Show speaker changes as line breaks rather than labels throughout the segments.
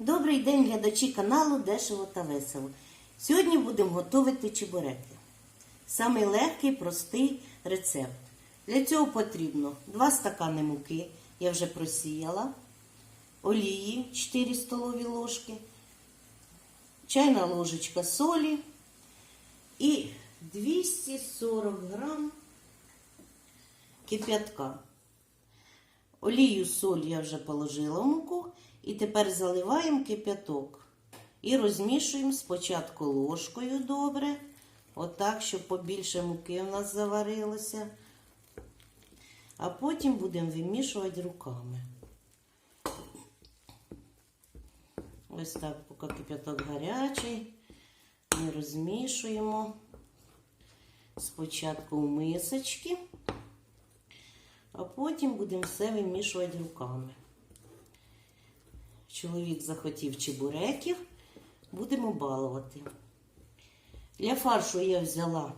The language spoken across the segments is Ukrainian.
Добрий день, глядачі каналу Дешево та Весело. Сьогодні будемо готувати чебуреки. Самий легкий, простий рецепт. Для цього потрібно 2 стакани муки, я вже просіяла, олії 4 столові ложки, чайна ложечка солі і 240 грам кип'ятка. Олію, соль я вже положила в муку. І тепер заливаємо кип'яток. І розмішуємо спочатку ложкою добре. Отак, щоб побільше муки в нас заварилося. А потім будемо вимішувати руками. Ось так, поки кип'яток гарячий, ми розмішуємо спочатку в мисочки, а потім будемо все вимішувати руками. Чоловік захотів чебуреків, будемо балувати. Для фаршу я взяла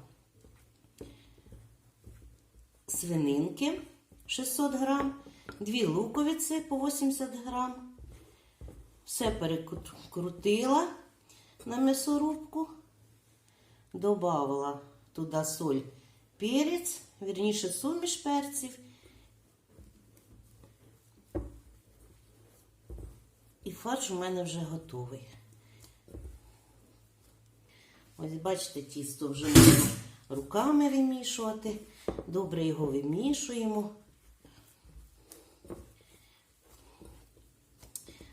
свининки 600 грам, дві луковиці по 80 грам. Все перекрутила на м'ясорубку, додавала туди соль, перець, вірніше суміш перців. Фарш у мене вже готовий. Ось бачите, тісто вже можна руками вимішувати. Добре його вимішуємо.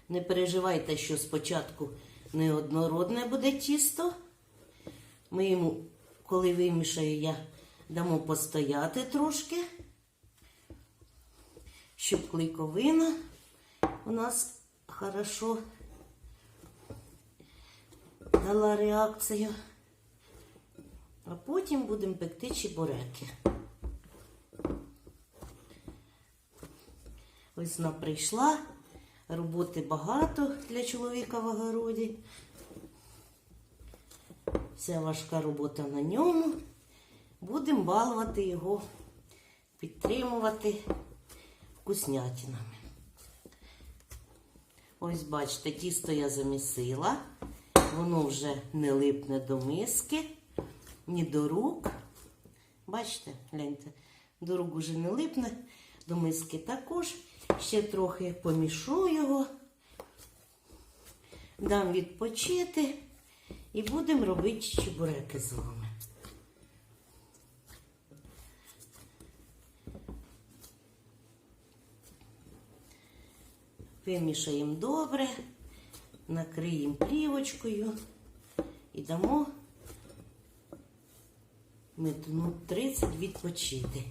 Не переживайте, що спочатку неоднородне буде тісто. Ми йому, коли вимішаю, я дамо постояти трошки, щоб клейковина у нас хорошо дала реакцію. А потім будемо пекти чебуреки. Весна прийшла, роботи багато для чоловіка в огороді. Вся важка робота на ньому. Будемо балувати його, підтримувати вкуснятинами. Ось бачите, тісто я замісила. Воно вже не липне до миски, ні до рук. Бачите, гляньте, до рук вже не липне, до миски також. Ще трохи помішу його, дам відпочити і будемо робити чебуреки з вами. Вимішаємо добре, накриємо плівочкою і дамо минут 30 відпочити.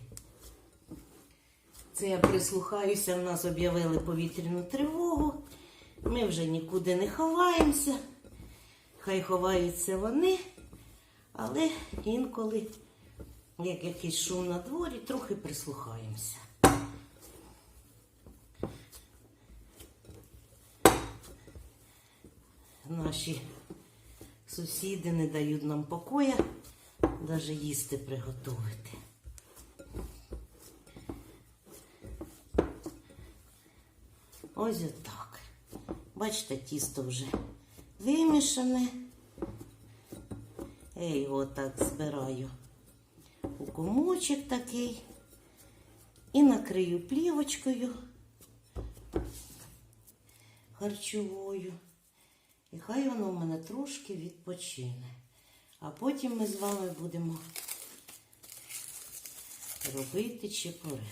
Це я прислухаюся, в нас об'явили повітряну тривогу. Ми вже нікуди не ховаємося. Хай ховаються вони, але інколи, як якийсь шум на дворі, трохи прислухаємося. Наші сусіди не дають нам покоя навіть їсти приготувати. Ось отак. Бачите, тісто вже вимішане. Я його так збираю у комочок такий і накрию плівочкою харчовою. І хай воно в мене трошки відпочине. А потім ми з вами будемо робити чепуреки.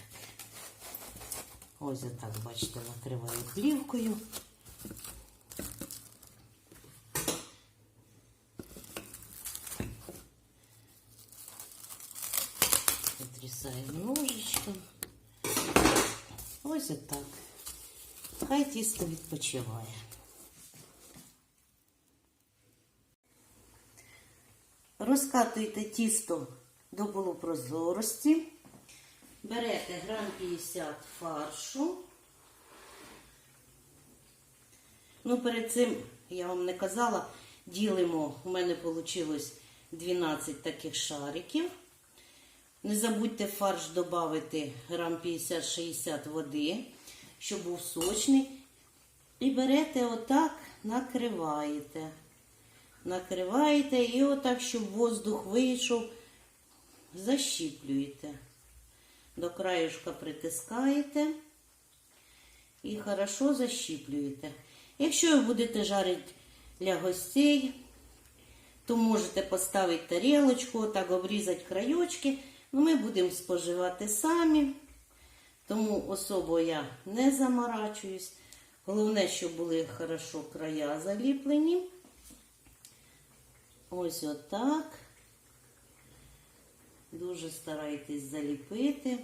Ось отак, бачите, накриваю плівкою. Отрізаю ножичком. Ось отак. Хай тісто відпочиває. Розкатуйте тісто до полупрозорості. Берете грам 50 фаршу. Ну, перед цим, я вам не казала, ділимо, у мене вийшло 12 таких шариків. Не забудьте фарш додати грам 50-60 води, щоб був сочний. І берете отак, накриваєте. Накриваєте і отак, щоб воздух вийшов, защіплюєте. До краюшка притискаєте і хорошо защіплюєте. Якщо ви будете жарити для гостей, то можете поставити тарілочку, так обрізати краєчки. Ну, ми будемо споживати самі, тому особо я не заморачуюсь. Головне, щоб були хорошо края заліплені. Ось отак. Дуже старайтесь заліпити.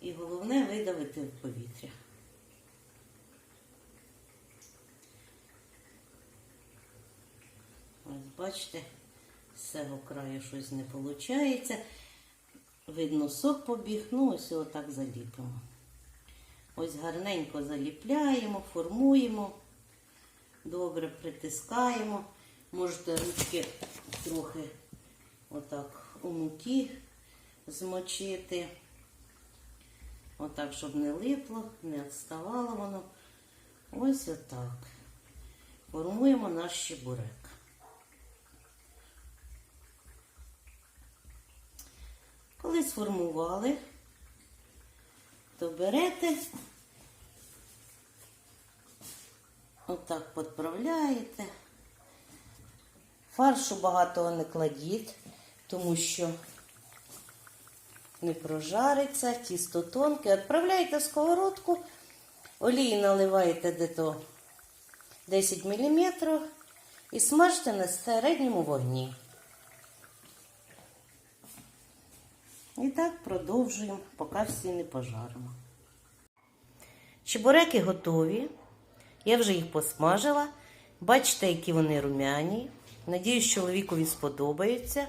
І головне видавити в повітря. Ось бачите, з цього краю щось не виходить. Видно, сок побіг, ну ось отак заліпимо. Ось гарненько заліпляємо, формуємо, добре притискаємо. Можете ручки трохи отак у муки змочити. Отак, щоб не липло, не відставало воно. Ось отак. Формуємо наш чебурек. Коли сформували, то берете, отак підправляєте. Фаршу багато не кладіть, тому що не прожариться, тісто тонке. Відправляєте в сковородку, олії наливаєте дето 10 мм і смажте на середньому вогні. І так продовжуємо, поки всі не пожаримо. Чебуреки готові. Я вже їх посмажила. Бачите, які вони румяні. Надіюсь, чоловікові сподобаються.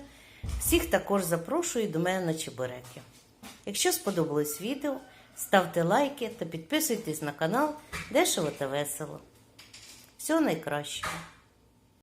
Всіх також запрошую до мене на чебуреки. Якщо сподобалось відео, ставте лайки та підписуйтесь на канал Дешево та весело. Всього найкращого!